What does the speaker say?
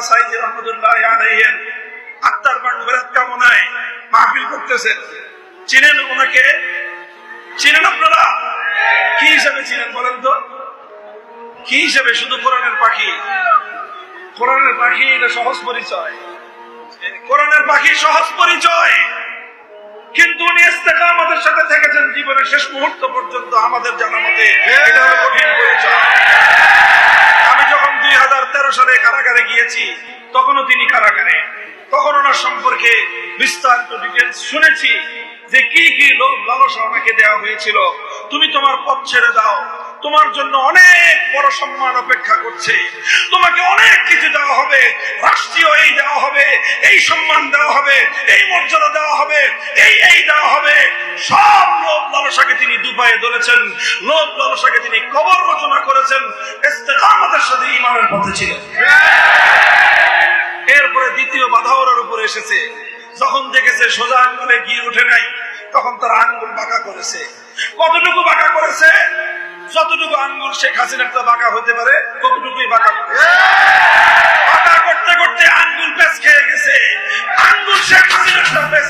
আল্লামা পাখি? এটা সহজ পরিচয়। কোরআনের পাখি সহজ পরিচয়। কিন্তু উনি আমাদের সাথে থেকেছেন জীবনের শেষ মুহূর্ত পর্যন্ত আমাদের জানা মতে। এটা কঠিন পরিচয়। কারাগারে গিয়েছি, তখনও তিনি কারাগারে। তখন ওনার সম্পর্কে বিস্তারিত ডিটেলস শুনেছি যে কি কি লোক লালসা ওনাকে দেওয়া হয়েছিল। তুমি তোমার পথ ছেড়ে দাও। তোমার জন্য অনেক বড় সম্মান অপেক্ষা করছে। তোমাকে অনেক কিছু দেওয়া হবে। রাষ্ট্রীয় এই দেওয়া হবে, এই সম্মান দেওয়া হবে, এই মর্যাদা দেওয়া হবে, এই এই দেওয়া হবে। সব লোভ লালসাকে তিনি দুপায়ে ধরেছেন। লোভ লালসাকে তিনি কবর রচনা করেছেন। সাথে ইমানের পথে ছিলেন এরপরে দ্বিতীয় বাধা ওর উপরে এসেছে। যখন দেখেছে সোজা আঙ্গুলে গিয়ে উঠে নাই, তখন তারা আঙ্গুল বাঁকা করেছে। কতটুকু বাঁকা করেছে? যতটুকু আঙ্গুল শেখ হাসিনার তো বাঁকা হতে পারে, ততটুকুই বাঁকা বাঁকা করতে করতে আঙ্গুল পেঁচ খেয়ে গেছে। আঙ্গুল শেখ হাসিনার পেঁচ